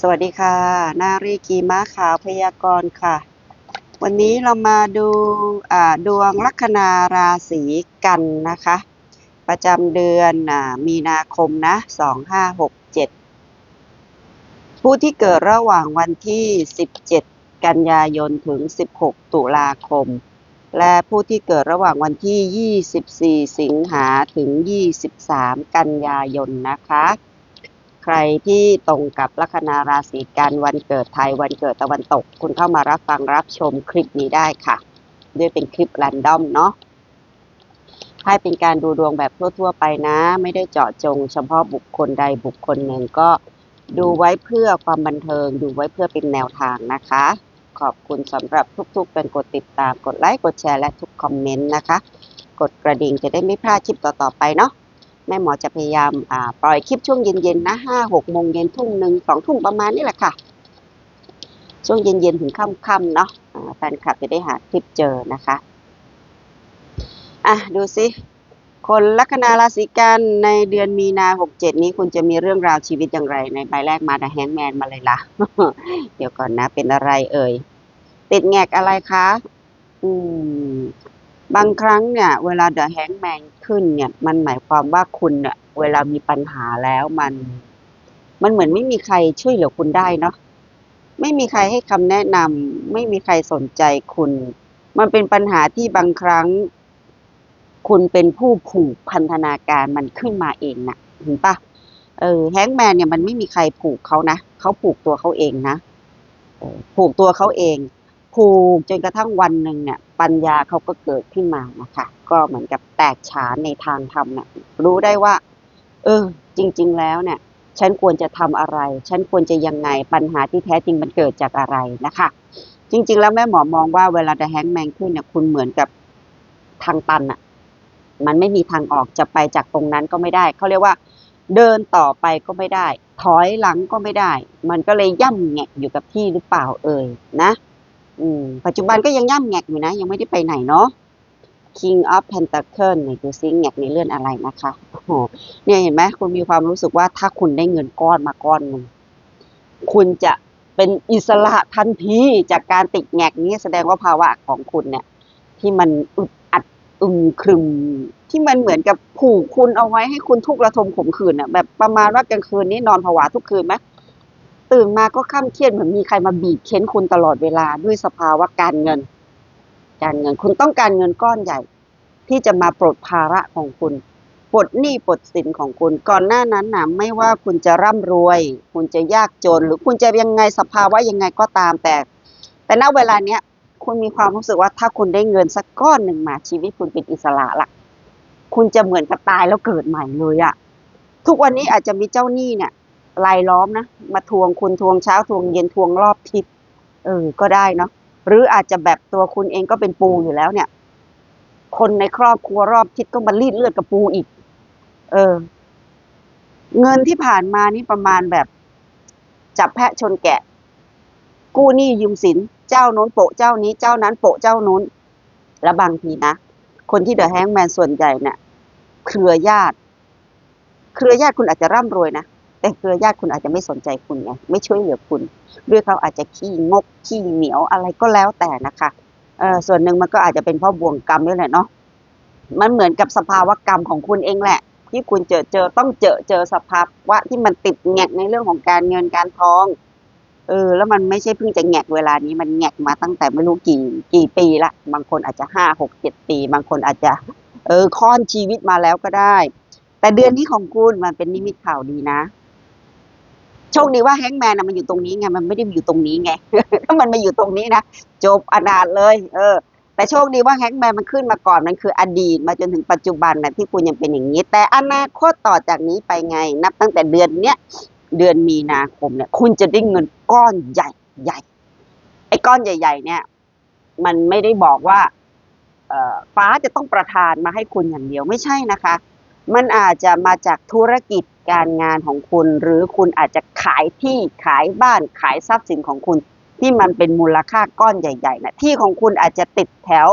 สวัสดีค่ะ นารีกีม้าขาวพยากรณ์ค่ะ วันนี้เรามาดูดวงลัคนาราศีกันนะคะ ประจำเดือนอมีนาคมนะสองห้าหกเจ็ดผู้ที่เกิดระหว่างวันที่ 17 กันยายนถึง 16 ตุลาคม และผู้ที่เกิดระหว่างวันที่ 24 สิงหาถึง 23 กันยายนนะคะ ใครที่ตรงกับลัคนาราศีกันวันเกิดไทยวันเกิดตะวันตก คุณเข้ามารับฟังรับชมคลิปนี้ได้ค่ะ ด้วยเป็นคลิปแรนดอมเนาะให้เป็นการดูดวงแบบทั่วๆไปนะ ไม่ได้เจาะจง เฉพาะบุคคลใดบุคคลหนึ่งก็ดูไว้เพื่อความบันเทิง ดูไว้เพื่อเป็นแนวทางนะคะ ขอบคุณสำหรับทุกๆเป็นกดติดตามกดไลค์กดแชร์และทุกคอมเมนต์นะคะ กดกระดิ่งจะได้ไม่พลาดคลิปต่อๆไปเนาะ แม่หมอจะพยายามปล่อยคลิปช่วงเย็นๆนะห้าหกโมงเย็นทุ่มหนึ่งสองทุ่มประมาณนี้แหละค่ะ ช่วงเย็นๆถึงค่ำๆเนาะแฟนคลับจะได้หาคลิปเจอนะคะอะดูสิคนลัคนาราศีกันในเดือนมีนาหกเจ็ดนี้คุณจะมีเรื่องราวชีวิตอย่างไร ในใบแรกมาดาแฮงแมนมาเลยล่ะ เดี๋ยวก่อนนะเป็นอะไรเอ่ย ติดแงกอะไรคะ อืม บางครั้งเนี่ยเวลาเดอะแฮงแมนขึ้นเนี่ย มันหมายความว่าคุณเนี่ยเวลามีปัญหาแล้วมัน มันเหมือนไม่มีใครช่วยเหลือคุณได้เนาะไม่มีใครให้คำแนะนำไม่มีใครสนใจคุณ มันเป็นปัญหาที่บางครั้ง คุณเป็นผู้ผูกพันธนาการมันขึ้นมาเองนะเห็นปะเออแฮงแมนเนี่ยมันไม่มีใครผูกเขานะเขาผูกตัวเขาเองนะผูกตัวเขาเอง ผูกจนกระทั่งวันหนึ่งเนี่ยปัญญาเขาก็เกิดขึ้นมานะคะ ก็เหมือนกับแตกฉานในทางธรรมเนี่ยรู้ได้ว่า เออ จริง ๆ แล้วเนี่ยฉันควรจะทำอะไร ฉันควรจะยังไง ปัญหาที่แท้จริงมันเกิดจากอะไรนะคะ จริง ๆ แล้วแม่หมอมองว่าเวลาเดอะแฮงแมนขึ้นเนี่ยคุณเหมือนกับทางตันอะมันไม่มีทางออกจะไปจากตรงนั้นก็ไม่ได้ เขาเรียกว่า เดินต่อไปก็ไม่ได้ ถอยหลังก็ไม่ได้ มันก็เลยย่ำแงกอยู่กับที่หรือเปล่าเอ่ยนะ อืมปัจจุบันก็ยังย่ำแงกอยู่นะ ยังไม่ได้ไปไหนเนาะ King of Pentacle เนี่ยดูซิแงกในเลื่อนอะไรนะคะโอ้โหเนี่ยเห็นไหมคุณมีความรู้สึกว่าถ้าคุณได้เงินก้อนมาก้อนหนึ่งคุณจะเป็นอิสระทันทีจากการติดแงกนี้แสดงว่าภาวะของคุณเนี่ย ที่มันอึดอัดอึมครึม ที่มันเหมือนกับผูกคุณเอาไว้ให้คุณทุกข์ระทมขมขื่นอะแบบประมาณว่ากลางคืนนี้นอนผวาทุกคืนไหม ตื่นมาก็ข้ามเครียดเหมือนมีใครมาบีบเค้นคุณตลอดเวลาด้วยสภาวะการเงิน การเงินคุณต้องการเงินก้อนใหญ่ ที่จะมาปลดภาระของคุณปลดหนี้ปลดสินของคุณ ก่อนหน้านั้นนะไม่ว่าคุณจะร่ำรวย คุณจะยากจน หรือคุณจะยังไงสภาวะยังไงก็ตามแต่ แต่ณเวลาเนี้ยคุณมีความรู้สึกว่าถ้าคุณได้เงินสักก้อนหนึ่งมาชีวิตคุณเป็นอิสระละคุณจะเหมือนกับตายแล้วเกิดใหม่เลยอะทุกวันนี้อาจจะมีเจ้าหนี้เนี่ย รายล้อมนะ มาทวงคุณทวงเช้าทวงเย็นทวงรอบทิศเออ ก็ได้เนาะหรืออาจจะแบบตัวคุณเองก็เป็นปูอยู่แล้วเนี่ย คนในครอบครัวรอบทิศก็มารีดเลือดกับปูอีก เออ เงินที่ผ่านมานี่ประมาณแบบจับแพะชนแกะ กู้หนี้ยืมสิน เจ้าโน้นโปะเจ้านี้ เจ้านั้นโปะเจ้านู้น แล้วบางทีนะ คนที่เดอะแฮงแมนส่วนใหญ่เนี่ย เครือญาติ เครือญาติคุณอาจจะร่ำรวยนะ แต่เครือญาติคุณอาจจะไม่สนใจคุณไงไม่ช่วยเหลือคุณ ด้วยเขาอาจจะขี้งกขี้เหนียวอะไรก็แล้วแต่นะคะเออส่วนหนึ่งมันก็อาจจะเป็นเพราะบ่วงกรรมด้วยแหละเนาะมันเหมือนกับสภาวะกรรมของคุณเองแหละ ที่คุณเจอเจอต้องเจอเจอสภาวะที่มันติดแงกในเรื่องของการเงินการทองเออแล้วมันไม่ใช่เพิ่งจะแงกเวลานี้มันแงกมาตั้งแต่ไม่รู้กี่กี่ปีละบางคนอาจจะห้าหกเจ็ดปี บางคนอาจจะ เออค่อนชีวิตมาแล้วก็ได้ แต่เดือนนี้ของคุณมันเป็นนิมิตข่าวดีนะ โชคดีว่าแฮงก์แมนนะมันอยู่ตรงนี้ไงมันไม่ได้อยู่ตรงนี้ไงถ้ามันมาอยู่ตรงนี้นะจบอนาถเลย เออ แต่โชคดีว่าแฮงก์แมนมันขึ้นมาก่อนมันคืออดีตมาจนถึงปัจจุบันนะที่คุณยังเป็นอย่างนี้ แต่อนาคตต่อจากนี้ไปไง นับตั้งแต่เดือนเนี้ยเดือนมีนาคมเนี่ย คุณจะได้เงินก้อนใหญ่ใหญ่ไอ้ก้อนใหญ่ ๆ เนี่ย มันไม่ได้บอกว่าเอ่อฟ้าจะต้องประทานมาให้คุณอย่างเดียวไม่ใช่นะคะ มันอาจจะมาจากธุรกิจการงานของคุณ หรือคุณอาจจะขายที่ขายบ้านขายทรัพย์สินของคุณ ที่มันเป็นมูลค่าก้อนใหญ่ๆนะที่ของคุณอาจจะติดแถว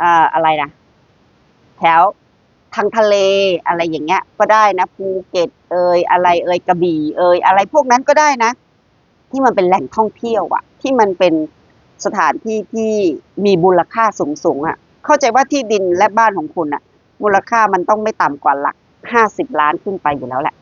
อ่าอะไรนะแถวทางทะเลอะไรอย่างเงี้ย ก็ได้นะภูเก็ตเอยอะไรเอยกระบี่เอยอะไรพวกนั้นก็ได้นะ ที่มันเป็นแหล่งท่องเที่ยวอะที่มันเป็นสถานที่ที่มีมูลค่าสูงสูงๆอะเข้าใจว่าที่ดินและบ้านของคุณอะ มูลค่ามันต้องไม่ต่ำกว่าหลักห้าสิบล้านขึ้นไปอยู่แล้วแหละ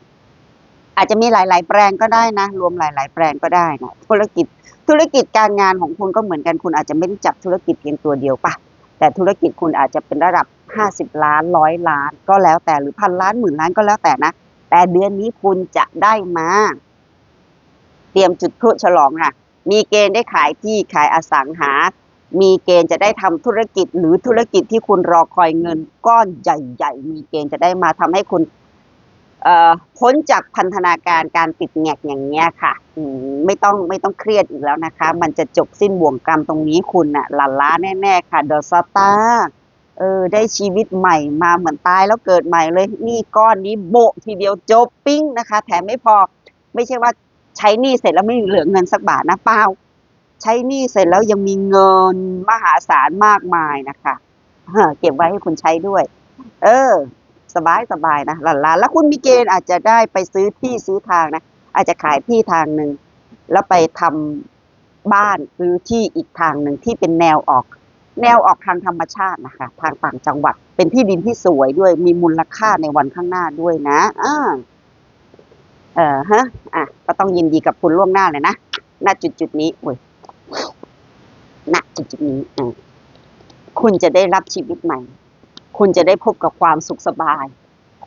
อาจจะมีหลาย ๆ แปลงก็ได้นะ รวมหลาย ๆ แปลงก็ได้นะธุรกิจธุรกิจการงานของคุณก็เหมือนกันคุณอาจจะไม่ได้จับธุรกิจเพียงตัวเดียวปะแต่ธุรกิจคุณอาจจะเป็นระดับห้าสิบล้านร้อยล้านก็แล้วแต่หรือพันล้านหมื่นล้านก็แล้วแต่นะ แต่เดือนนี้คุณจะได้มาเตรียมจุดพลุฉลองค่ะมีเกณฑ์ได้ขายที่ขายอสังหา มีเกณฑ์จะได้ทำธุรกิจหรือธุรกิจที่คุณรอคอยเงินก้อนใหญ่ ๆ มีเกณฑ์จะได้มาทำให้คุณพ้นจากพันธนาการการติดแงกอย่างเงี้ยค่ะมไม่ต้องไม่ต้องเครียดอีกแล้วนะคะ มันจะจบสิ้นบ่วงกรรมตรงนี้คุณน่ะหลั่นล้าแน่ๆค่ะเดอะสตาร์เออได้ชีวิตใหม่มาเหมือนตายแล้วเกิดใหม่เลยนี่ก้อนนี้โบะทีเดียวจบปิ้งนะคะ แถมไม่พอไม่ใช่ว่าใช้นี้เสร็จแล้วไม่เหลือเงินสักบาทนะเปล่า ใช้หนี้เสร็จแล้วยังมีเงินมหาศาลมากมายนะคะเก็บไว้ให้คุณใช้ด้วย เออ สบายสบายนะหลานลาแล้วคุณมีเกณฑ์อาจจะได้ไปซื้อที่ซื้อทางนะ อาจจะขายที่ทางหนึ่งแล้วไปทำบ้านซื้อที่อีกทางหนึ่งที่เป็นแนวออก แนวออกทางธรรมชาตินะคะ ทางต่างจังหวัด เป็นที่ดินที่สวยด้วยมีมูลค่าในวันข้างหน้าด้วยนะอ่าเออฮะ อะ ก็ต้องยินดีกับคุณล่วงหน้าเลยนะ ณ จุดจุดนี้โอ้ย จุดจุดนี้คุณจะได้รับชีวิตใหม่ คุณจะได้พบกับความสุขสบาย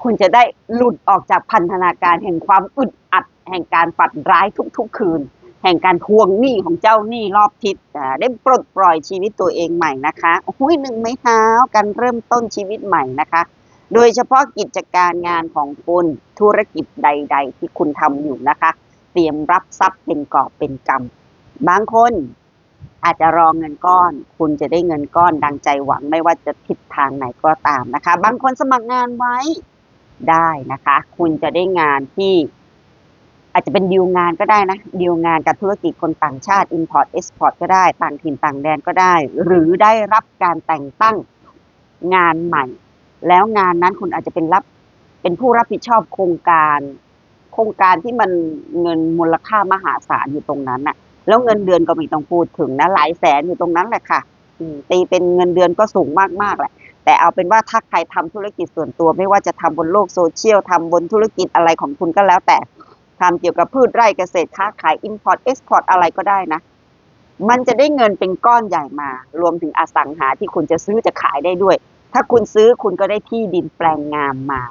คุณจะได้หลุดออกจากพันธนาการแห่งความอึดอัด แห่งการฝันร้ายทุกๆคืน แห่งการทวงหนี้ของเจ้าหนี้รอบทิศได้ปลดปล่อยชีวิตตัวเองใหม่นะคะโอ้ยหนึ่งไม้เท้าการเริ่มต้นชีวิตใหม่นะคะ โดยเฉพาะกิจการงานของคุณธุรกิจใด ๆ ที่คุณทำอยู่นะคะ เตรียมรับทรัพย์เป็นกอบเป็นกำบางคน อาจจะรอเงินก้อน คุณจะได้เงินก้อนดังใจหวังไม่ว่าจะทิศทางไหนก็ตามนะคะ บางคนสมัครงานไว้ได้นะคะ คุณจะได้งานที่อาจจะเป็นดีลงานก็ได้นะดีลงานกับธุรกิจคนต่างชาติ Import Export ก็ได้ ต่างถิ่นต่างแดนก็ได้ หรือได้รับการแต่งตั้งงานใหม่ แล้วงานนั้นคุณอาจจะเป็นรับเป็นผู้รับผิดชอบโครงการ โครงการที่มันเงินมูลค่ามหาศาลอยู่ตรงนั้นน่ะ แล้วเงินเดือนก็ไม่ต้องพูดถึงนะหลายแสนอยู่ตรงนั้นแหละค่ะตีเป็นเงินเดือนก็สูงมากๆแหละ แต่เอาเป็นว่าถ้าใครทำธุรกิจส่วนตัว ไม่ว่าจะทำบนโลกโซเชียลทำบนธุรกิจอะไรของคุณก็แล้วแต่ทำเกี่ยวกับพืชไร่เกษตรค้าขาย import export อะไรก็ได้นะ มันจะได้เงินเป็นก้อนใหญ่มา รวมถึงอสังหาที่คุณจะซื้อจะขายได้ด้วย ถ้าคุณซื้อคุณก็ได้ที่ดินแปลงงามมา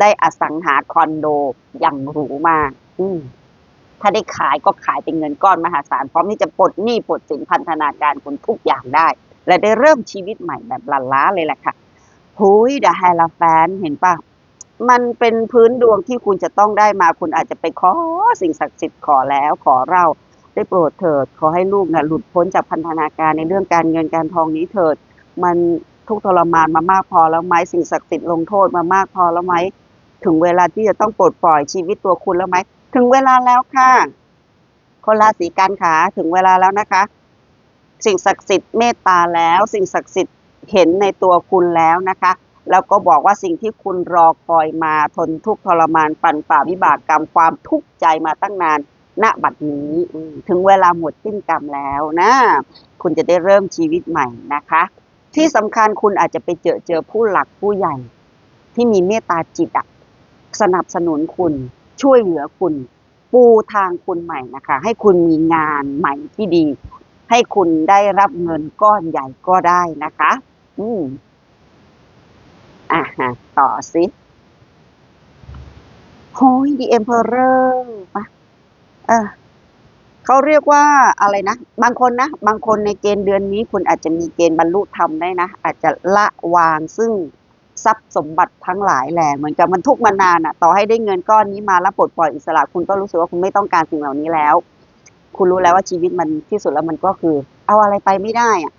ได้อสังหาคอนโดอย่างหรูมาอืม ถ้าได้ขายก็ขายเป็นเงินก้อนมหาศาลพร้อมที่จะปลดหนี้ปลดสินพันธนาการคุณทุกอย่างได้ และได้เริ่มชีวิตใหม่แบบลันล้าเลยแหละค่ะหุยเดอะไฮลาแฟนเห็นปะมันเป็นพื้นดวงที่คุณจะต้องได้มาคุณอาจจะไปขอสิ่งศักดิ์สิทธิ์ขอแล้วขอเราได้โปรดเถิดขอให้ลูกนะหลุดพ้นจากพันธนาการในเรื่องการเงินการทองนี้เถิด มันทุกทรมานมามากพอแล้วไหมสิ่งศักดิ์สิทธิ์ลงโทษมามากพอแล้วไหมถึงเวลาที่จะต้องปลดปล่อยชีวิตตัวคุณแล้วไหม ถึงเวลาแล้วค่ะ คนราศีกันขาถึงเวลาแล้วนะคะ สิ่งศักดิ์สิทธิ์เมตตาแล้ว สิ่งศักดิ์สิทธิ์เห็นในตัวคุณแล้วนะคะ แล้วก็บอกว่าสิ่งที่คุณรอคอยมาทนทุกข์ทรมานปั่นฝ่าวิบากกรรมความทุกข์ใจมาตั้งนานณบัดนี้ถึงเวลาหมดสิ้นกรรมแล้วนะ คุณจะได้เริ่มชีวิตใหม่นะคะ ที่สำคัญคุณอาจจะไปเจอเจอผู้หลักผู้ใหญ่ ที่มีเมตตาจิตอะสนับสนุนคุณ ช่วยเหลือคุณ ปูทางคุณใหม่นะคะ ให้คุณมีงานใหม่ที่ดี ให้คุณได้รับเงินก้อนใหญ่ก็ได้นะคะ อืมอะฮะต่อสิโฮ้ย The Emperor ปะเออเขาเรียกว่าอะไรนะ บางคนนะ บางคนในเกณฑ์เดือนนี้ คุณอาจจะมีเกณฑ์บรรลุธรรมได้นะ อาจจะละวางซึ่ง ทรัพย์สมบัติทั้งหลายแหละเหมือนกับมันทุกมานานอะต่อให้ได้เงินก้อนนี้มาแล้วปลดปล่อยอิสระคุณก็รู้สึกว่าคุณไม่ต้องการสิ่งเหล่านี้แล้ว คุณรู้แล้วว่าชีวิตมันที่สุดแล้วมันก็คือ เอาอะไรไปไม่ได้อะ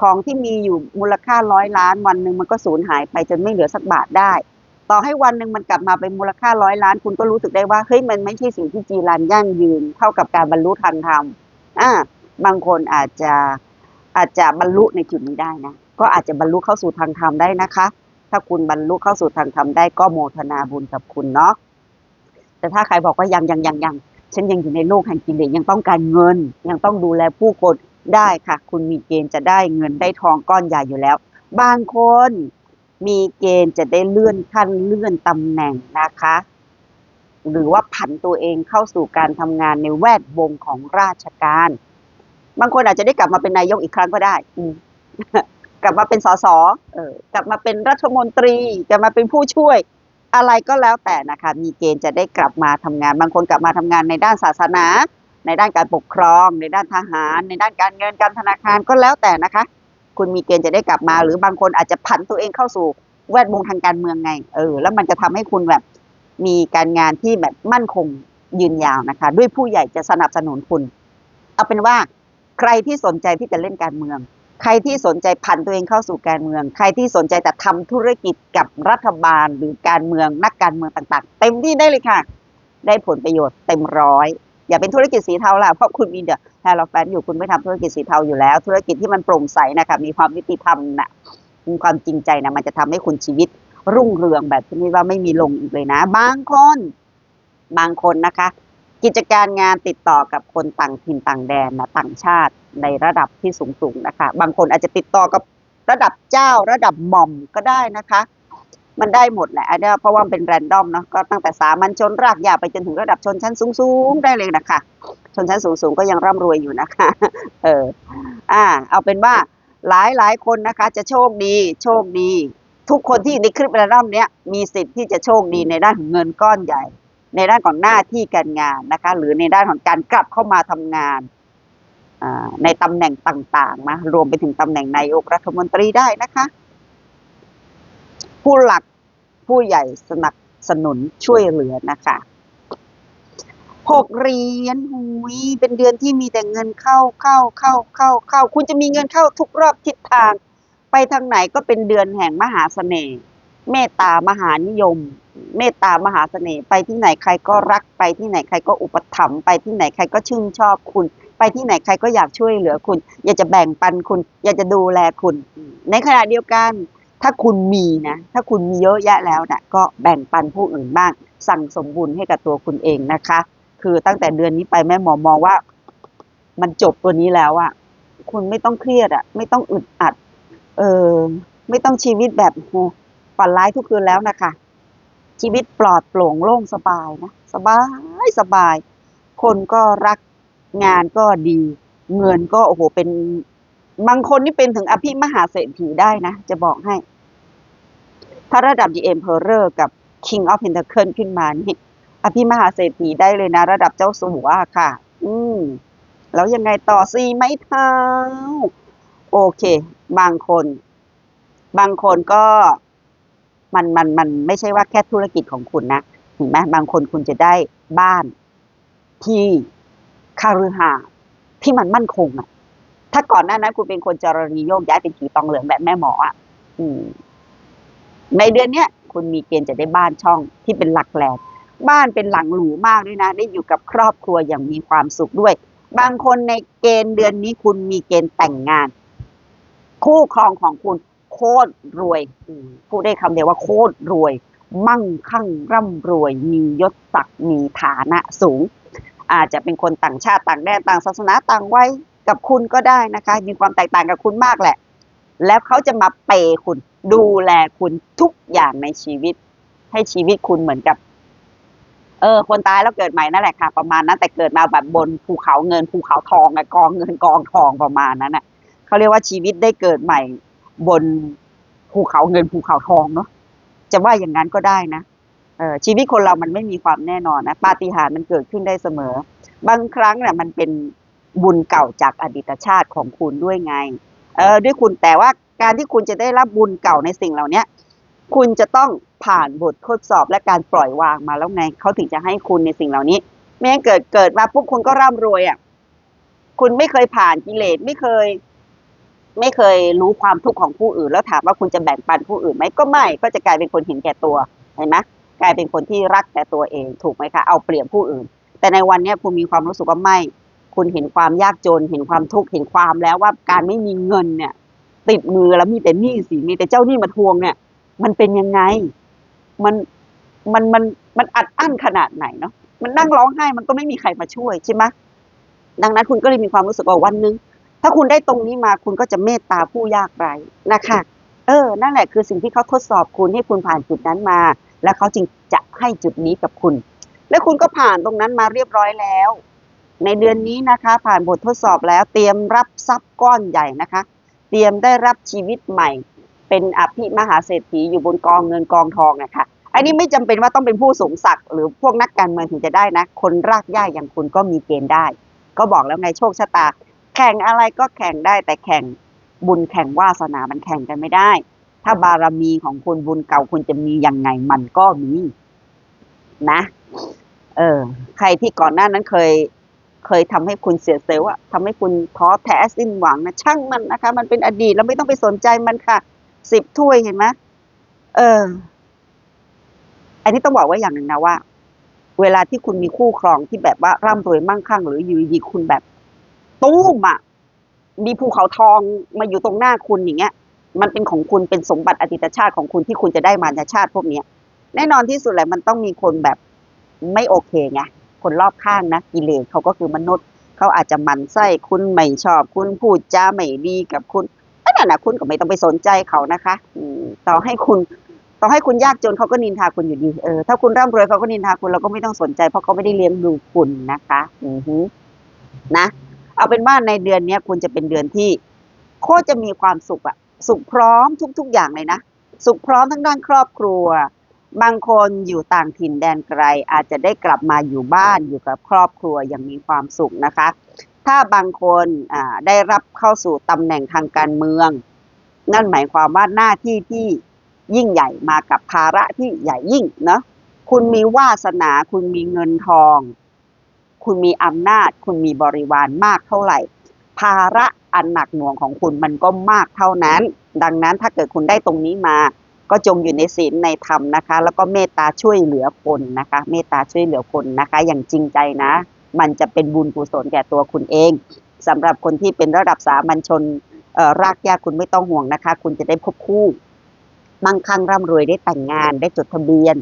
ของที่มีอยู่มูลค่าร้อยล้านวันหนึ่งมันก็สูญหายไปจนไม่เหลือสักบาทได้ ต่อให้วันหนึ่งมันกลับมาเป็นมูลค่าร้อยล้าน คุณก็รู้สึกได้ว่าเฮ้ยมันไม่ใช่สิ่งที่จีรันยั่งยืน เท่ากับการบรรลุทางธรรมอ่าบางคนอาจจะอาจจะบรรลุในจุดนี้ได้นะก็อาจจะบรรลุเข้าสู่ทางธรรมได้นะคะ ถ้าคุณบรรลุเข้าสู่ทางธรรมได้ก็โมทนาบุญกับคุณเนาะแต่ถ้าใครบอกว่ายังยังยังยังฉันยังอยู่ในโลกแห่งกิเลสยังต้องการเงิน ยังต้องดูแลผู้คนได้ค่ะ คุณมีเกณฑ์จะได้เงินได้ทองก้อนใหญ่อยู่แล้ว บางคนมีเกณฑ์จะได้เลื่อนขั้นเลื่อนตำแหน่งนะคะ หรือว่าผันตัวเองเข้าสู่การทำงานในแวดวงของราชการ บางคนอาจจะได้กลับมาเป็นนายกอีกครั้งก็ได้อื ลับมาเป็นสสเออกลับมาเป็นรัฐมนตรีกลับมาเป็นผู้ช่วย อะไรก็แล้วแต่นะคะมีเกณฑ์จะได้กลับมาทำงาน บางคนกลับมาทำงานในด้านศาสนา ในด้านการปกครอง ในด้านทหาร ในด้านการเงินการธนาคารก็แล้วแต่นะคะ คุณมีเกณฑ์จะได้กลับมา หรือบางคนอาจจะผันตัวเองเข้าสู่แวดวงทางการเมืองไง เออ แล้วมันจะทำให้คุณแบบมีการงานที่แบบมั่นคงยืนยาวนะคะ ด้วยผู้ใหญ่จะสนับสนุนคุณ เอาเป็นว่าใครที่สนใจที่จะเล่นการเมือง ใครที่สนใจผันตัวเองเข้าสู่การเมือง ใครที่สนใจแต่ทำธุรกิจกับรัฐบาลหรือการเมืองนักการเมืองต่างๆ เต็มที่ได้เลยค่ะ ได้ผลประโยชน์เต็มร้อย อย่าเป็นธุรกิจสีเทาล่ะ เพราะคุณมีเดอะแฮร์แฟนอยู่คุณไม่ทำธุรกิจสีเทาอยู่แล้ว ธุรกิจที่มันโปร่งใสนะคะมีความยุติธรรมนะมีความจริงใจนะมันจะทำให้คุณชีวิตรุ่งเรืองแบบที่ว่าไม่มีลงอีกเลยนะ บางคน บางคนนะคะ กิจการงานติดต่อกับคนต่างถิ่นต่างแดนนะต่างชาติในระดับที่สูงสูงๆนะคะ บางคนอาจจะติดต่อกับระดับเจ้าระดับหม่อมก็ได้นะคะ มันได้หมดแหละอันเนี้ยเพราะว่าเป็นแรนดอมเนาะก็ตั้งแต่สามัญชนรากหญ้าไปจนถึงระดับชนชั้นสูงๆได้เลยนะคะ ชนชั้นสูงๆก็ยังร่ำรวยอยู่นะคะ เอออ่า เอาเป็นว่าหลายหลายๆคนนะคะ จะโชคดีโชคดี ทุกคนที่ในคลิปแรนดอมเนี้ยมีสิทธิ์ที่จะโชคดีในด้านเงินก้อนใหญ่ ในด้านของหน้าที่การงานนะคะ หรือในด้านของการกลับเข้ามาทำงานในตำแหน่งต่างๆนะรวมไปถึงตำแหน่งนายกรัฐมนตรีได้นะคะ ผู้หลักผู้ใหญ่สนับสนุนช่วยเหลือนะคะหกเหรียญหุยเป็นเดือนที่มีแต่เงินเข้าเข้าเข้าเข้าเข้า คุณจะมีเงินเข้าทุกรอบทิศทาง ไปทางไหนก็เป็นเดือนแห่งมหาเสน่ห์ เมตตามหานิยม เมตตามหาเสน่ห์ไปที่ไหนใครก็รักไปที่ไหนใครก็อุปถัมภ์ไปที่ไหนใครก็ชื่นชอบคุณ ไปที่ไหนใครก็อยากช่วยเหลือคุณ อยากจะแบ่งปันคุณ อยากจะดูแลคุณ ในขณะเดียวกัน ถ้าคุณมีนะ ถ้าคุณมีเยอะแยะแล้วนะก็แบ่งปันผู้อื่นบ้าง สั่งสมบุญให้กับตัวคุณเองนะคะ คือตั้งแต่เดือนนี้ไปแม่หมอมองว่า มันจบตัวนี้แล้วอะคุณไม่ต้องเครียดอะไม่ต้องอึดอัด เออไม่ต้องชีวิตแบบโฝันร้ายทุกคืนแล้วนะคะ ชีวิตปลอดโปร่งโล่งสบายนะ สบายสบาย คนก็รักงานก็ดี เงินก็โอ้โหเป็นบางคนนี่เป็นถึงอภิมหาเศรษฐีได้นะ จะบอกให้ ถ้าระดับ The Emperor กับ King of Pentacle ขึ้นมานี่อภิมหาเศรษฐีได้เลยนะ ระดับเจ้าสัวค่ะ อืม แล้วยังไงต่อซีไม้เท้า โอเค บางคน บางคนก็ มันมันมันไม่ใช่ว่าแค่ธุรกิจของคุณนะเห็นไหมบางคนคุณจะได้บ้านที่คารือหาที่มันมั่นคงอะถ้าก่อนหน้านั้นคุณเป็นคนจรณีโยกย้ายเป็นผีตองเหลืองแบบแม่หมออะอืม ในเดือนเนี้ยคุณมีเกณฑ์จะได้บ้านช่องที่เป็นหลักแหลกบ้านเป็นหลังหรูมากด้วยนะ ได้อยู่กับครอบครัวอย่างมีความสุขด้วย บางคนในเกณฑ์เดือนนี้คุณมีเกณฑ์แต่งงาน คู่ครองของคุณ โคตรรวยพูดได้คำเดียวว่าโคตรรวย มั่งคั่งร่ำรวย มียศศักดิ์มีฐานะสูง อาจจะเป็นคนต่างชาติต่างแดนต่างศาสนาต่างวัยกับคุณก็ได้นะคะ มีความแตกต่างกับคุณมากแหละ แล้วเขาจะมาเปคุณดูแลคุณทุกอย่างในชีวิต ให้ชีวิตคุณเหมือนกับ เออ คนตายแล้วเกิดใหม่นั่นแหละค่ะ ประมาณนั้น แต่เกิดมาแบบบนภูเขาเงินภูเขาทองอะกองเงินกองทองประมาณนั้นน่ะเขาเรียกว่าชีวิตได้เกิดใหม่ บนภูเขาเงินภูเขาทองเนาะจะว่าอย่างนั้นก็ได้นะเออชีวิตคนเรามันไม่มีความแน่นอนนะปาฏิหาริย์มันเกิดขึ้นได้เสมอ บางครั้งเนี่ยมันเป็นบุญเก่าจากอดีตชาติของคุณด้วยไง เออด้วยคุณแต่ว่าการที่คุณจะได้รับบุญเก่าในสิ่งเหล่าเนี้ยคุณจะต้องผ่านบททดสอบและการปล่อยวางมาแล้วไงเขาถึงจะให้คุณในสิ่งเหล่านี้ไม่งั้นเกิดเกิดมาปุ๊บคุณก็ร่ำรวยอะคุณไม่เคยผ่านกิเลสไม่เคย ไม่เคยรู้ความทุกข์ของผู้อื่น แล้วถามว่าคุณจะแบ่งปันผู้อื่นไหมก็ไม่ก็จะกลายเป็นคนเห็นแก่ตัวเห็นไหมกลายเป็นคนที่รักแต่ตัวเองถูกไหมคะเอาเปรียบผู้อื่น แต่ในวันนี้คุณมีความรู้สึกว่าไม่ คุณเห็นความยากจน เห็นความทุกข์เห็นความแล้วว่าการไม่มีเงินเนี่ย ติดมือแล้วมีแต่หนี้สินมีแต่เจ้าหนี้มาทวงเนี่ย มันเป็นยังไง มันมันมันมันอัดอั้นขนาดไหนเนาะมันนั่งร้องไห้มันก็ไม่มีใครมาช่วยใช่ไหมดังนั้นคุณก็เลยมีความรู้สึกว่าวันหนึ่ง ถ้าคุณได้ตรงนี้มาคุณก็จะเมตตาผู้ยากไร้นะคะ เออ นั่นแหละคือสิ่งที่เขาทดสอบคุณให้คุณผ่านจุดนั้นมา แล้วเขาจึงจะให้จุดนี้กับคุณ และคุณก็ผ่านตรงนั้นมาเรียบร้อยแล้ว ในเดือนนี้นะคะ ผ่านบททดสอบแล้ว เตรียมรับทรัพย์ก้อนใหญ่นะคะ เตรียมได้รับชีวิตใหม่ เป็นอภิมหาเศรษฐีอยู่บนกองเงินกองทองนะคะอันนี้ไม่จำเป็นว่าต้องเป็นผู้สูงศักดิ์หรือพวกนักการเมืองถึงจะได้นะ คนรากหญ้าอย่างคุณก็มีเกณฑ์ได้ ก็บอกแล้วไงโชคชะตา แข่งอะไรก็แข่งได้แต่แข่งบุญแข่งวาสนามันแข่งกันไม่ได้ ถ้าบารมีของคุณบุญเก่าคุณจะมียังไงมันก็มีนะ เออ ใครที่ก่อนหน้านั้นเคย เคยทำให้คุณเสียเซลล์อะทำให้คุณท้อแท้สิ้นหวังนะช่างมันนะคะ มันเป็นอดีตแล้วไม่ต้องไปสนใจมันค่ะสิบถ้วยเห็นไหมเออ อันนี้ต้องบอกไว่าอย่างหนึ่งนะว่า เวลาที่คุณมีคู่ครองที่แบบว่าร่ำรวยมั่งคั่ง หรืออยู่ดีคุณแบบ ตู้มอะมีภูเขาทองมาอยู่ตรงหน้าคุณอย่างเงี้ย มันเป็นของคุณเป็นสมบัติอดีตชาติของคุณที่คุณจะได้มาในชาติพวกเนี้ย แน่นอนที่สุดแหละมันต้องมีคนแบบไม่โอเคไงคนรอบข้างนะกิเลสเขาก็คือมนุษย์เขาอาจจะมันไส้คุณไม่ชอบ คุณพูดจาไม่ดีกับคุณนั่นนะคุณก็ไม่ต้องไปสนใจเขานะคะต่อให้คุณต่อให้คุณยากจนเขาก็นินทาคุณอยู่ดีเออถ้าคุณร่ำรวยเขาก็นินทาคุณเราก็ไม่ต้องสนใจ เพราะเขาไม่ได้เลี้ยงดูคุณนะคะ อือฮึนะ เอาเป็นว่าในเดือนนี้คุณจะเป็นเดือนที่โคตรจะมีความสุขอะสุขพร้อมทุก ๆ อย่างเลยนะ สุขพร้อมทั้งด้านครอบครัว บางคนอยู่ต่างถิ่นแดนไกล อาจจะได้กลับมาอยู่บ้านอยู่กับครอบครัวอย่างมีความสุขนะคะ ถ้าบางคนได้รับเข้าสู่ตำแหน่งทางการเมือง นั่นหมายความว่าหน้าที่ที่ยิ่งใหญ่มากับภาระที่ใหญ่ยิ่งเนาะคุณมีวาสนาคุณมีเงินทอง คุณมีอำนาจ คุณมีบริวารมากเท่าไหร่ ภาระอันหนักหน่วงของคุณมันก็มากเท่านั้น ดังนั้นถ้าเกิดคุณได้ตรงนี้มา ก็จงอยู่ในศีลในธรรมนะคะ แล้วก็เมตตาช่วยเหลือคนนะคะ เมตตาช่วยเหลือคนนะคะ อย่างจริงใจนะ มันจะเป็นบุญกุศลแก่ตัวคุณเองสำหรับคนที่เป็นระดับสามัญชนรากหญ้าคุณไม่ต้องห่วงนะคะ คุณจะได้พบคู่ มั่งคั่งร่ำรวยได้แต่งงานได้จดทะเบียน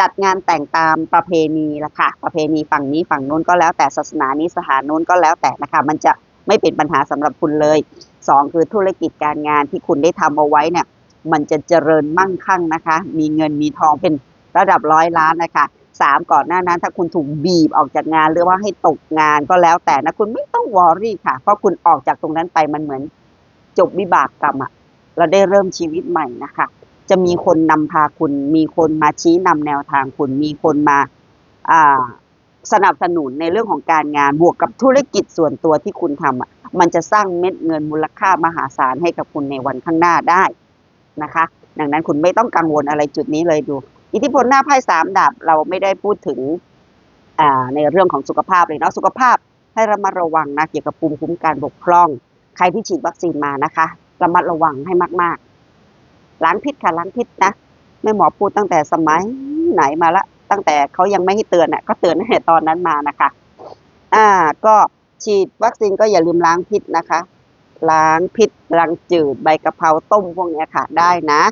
จัดงานแต่งตามประเพณีละค่ะ ประเพณีฝั่งนี้ฝั่งโน้นก็แล้วแต่ศาสนานี้สถานโน้นก็แล้วแต่นะคะ มันจะไม่เป็นปัญหาสำหรับคุณเลยสองคือธุรกิจการงานที่คุณได้ทำเอาไว้เนี่ยมันจะเจริญมั่งคั่งนะคะ มีเงินมีทองเป็นระดับร้อยล้านนะคะสามก่อนหน้านั้น ถ้าคุณถูกบีบออกจากงานหรือว่าให้ตกงานก็แล้วแต่นะคุณไม่ต้องวอรี่ค่ะ เพราะคุณออกจากตรงนั้นไปมันเหมือนจบวิบากกรรมอะเราได้เริ่มชีวิตใหม่นะคะ จะมีคนนำพาคุณ มีคนมาชี้นำแนวทางคุณ มีคนมาสนับสนุนในเรื่องของการงานบวกกับธุรกิจส่วนตัวที่คุณทำอะมันจะสร้างเม็ดเงินมูลค่ามหาศาลให้กับคุณในวันข้างหน้าได้นะคะ ดังนั้นคุณไม่ต้องกังวลอะไรจุดนี้เลยดู อิทธิพลหน้าไพ่สามดาบเราไม่ได้พูดถึงในเรื่องของสุขภาพเลยเนาะสุขภาพให้ระมัดระวังนะเกี่ยวกับภูมิคุ้มกันบกพร่อง ใครที่ฉีดวัคซีนมานะคะ ระมัดระวังให้มากๆ ล้างพิษค่ะล้างพิษนะแม่หมอพูดตั้งแต่สมัยไหนมาละ ตั้งแต่เขายังไม่ให้เตือนอะก็เตือนตั้งแต่ตอนนั้นมานะคะ อ่าก็ฉีดวัคซีนก็อย่าลืมล้างพิษนะคะ ล้างพิษรังจืดใบกะเพราต้มพวกนี้ค่ะได้นะ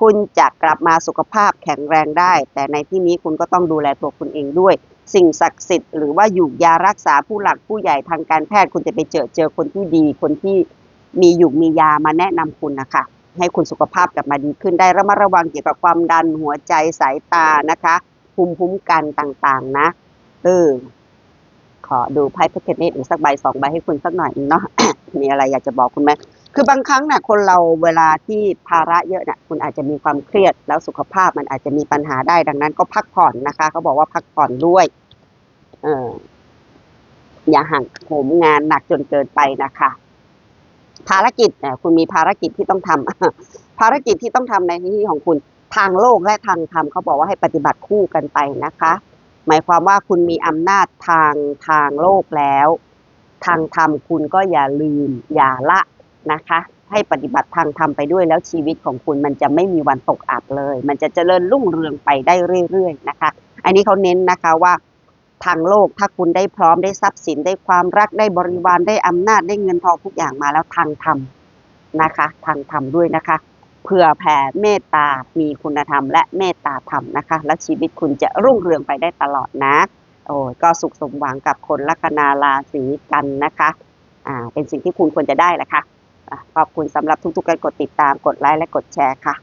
คุณจะกลับมาสุขภาพแข็งแรงได้ แต่ในที่นี้คุณก็ต้องดูแลตัวคุณเองด้วย สิ่งศักดิ์สิทธิ์หรือว่าอยู่ยารักษาผู้หลักผู้ใหญ่ทางการแพทย์คุณจะไปเจอเจอคนที่ดี คนที่มีอยู่มียามาแนะนำคุณนะคะ ให้คุณสุขภาพกลับมาดีขึ้นได้ระมัดระวังเกี่ยวกับความดันหัวใจสายตานะคะภูมิคุ้มกันต่างๆ นะ เออ ขอดูไพ่พิคเนตอีกสักใบสองใบให้คุณสักหน่อยเนาะ มีอะไรอยากจะบอกคุณไหม คือบางครั้งน่ะ คนเราเวลาที่ภาระเยอะน่ะ คุณอาจจะมีความเครียด แล้วสุขภาพมันอาจจะมีปัญหาได้ ดังนั้นก็พักผ่อนนะคะ เขาบอกว่าพักผ่อนด้วย เอออย่าหักโหมงานหนักจนเกินไปนะคะ ภารกิจคุณมีภารกิจที่ต้องทำภารกิจที่ต้องทำในที่ของคุณทางโลกและทางธรรมเขาบอกว่าให้ปฏิบัติคู่กันไปนะคะ หมายความว่าคุณมีอำนาจทางทางโลกแล้ว ทางธรรมคุณก็อย่าลืมอย่าละนะคะ ให้ปฏิบัติทางธรรมไปด้วยแล้วชีวิตของคุณมันจะไม่มีวันตกอับเลย มันจะเจริญรุ่งเรืองไปได้เรื่อยๆนะคะ อันนี้เขาเน้นนะคะว่า ทางโลก ถ้าคุณได้พร้อมได้ทรัพย์สินได้ความรักได้บริวารได้อำนาจได้เงินทองทุกอย่างมาแล้วทางธรรมนะคะทางธรรมด้วยนะคะเผื่อแผ่เมตตา มีคุณธรรม และเมตตาธรรมนะคะ และชีวิตคุณจะรุ่งเรืองไปได้ตลอดนะ โอ้ยก็สุขสมหวังกับคนลัคนาราศีกันนะคะอ่าเป็นสิ่งที่คุณควรจะได้แหละคะ่ะขอบคุณสำหรับทุกๆการกดติดตามกดไลค์และกดแชร์ค่ะ